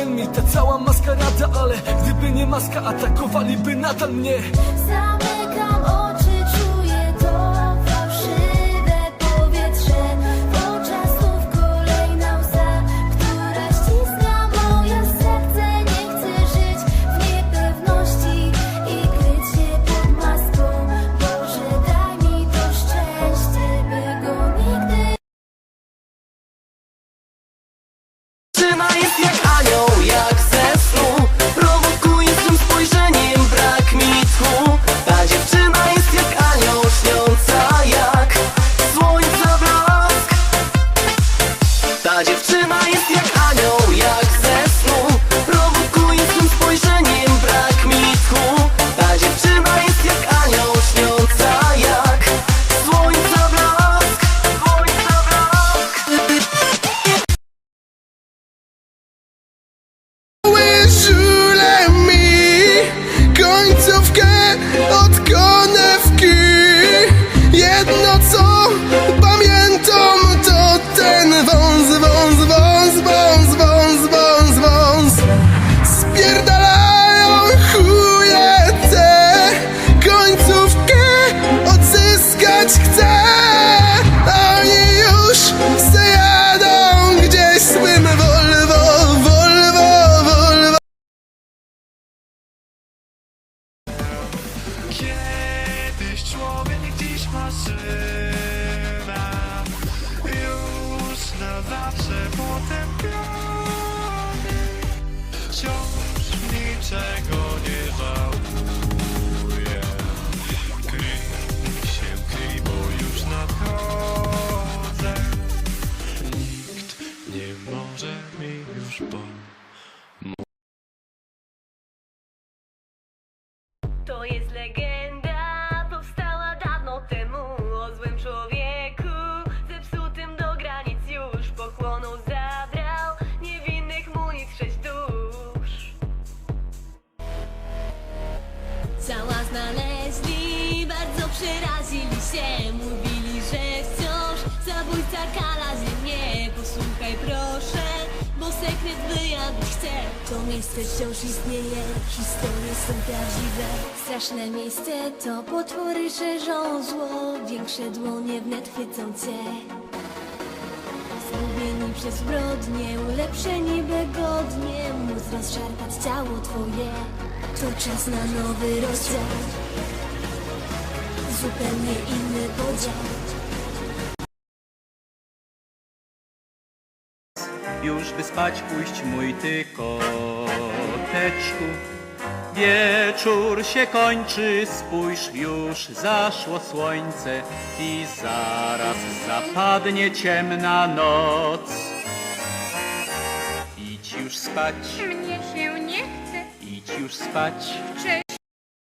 Ta cała maskarada, ale gdyby nie maska Atakowaliby nadal mnie. Zamykam oczy, dziewczyna jest jak Kiedyś człowiek, dziś maszyna Już na zawsze potępiony Wciąż niczego nie żałuję Kryj się, kryj, bo już nadchodzę. Nikt nie może mi już pomóc legenda, powstała dawno temu o złym człowieku, zepsutym do granic już pochłonął, zabrał niewinnych mu nic sześć dusz. Ciała znaleźli, bardzo przerazili się, mówili, że wciąż zabójca kala mnie. Posłuchaj To miejsce wciąż istnieje, historie są prawdziwe. Straszne miejsce to potwory szerzą zło, większe dłonie wnet chwycą cię. Zgubieni przez zbrodnie, ulepszeni by godnie móc rozszarpać ciało twoje. To czas na nowy rozdział, zupełnie inny podział. Już by spać pójść mój ty koteczku Wieczór się kończy, spójrz już zaszło słońce I zaraz zapadnie ciemna noc Idź już spać, Mnie się nie chce. idź już spać.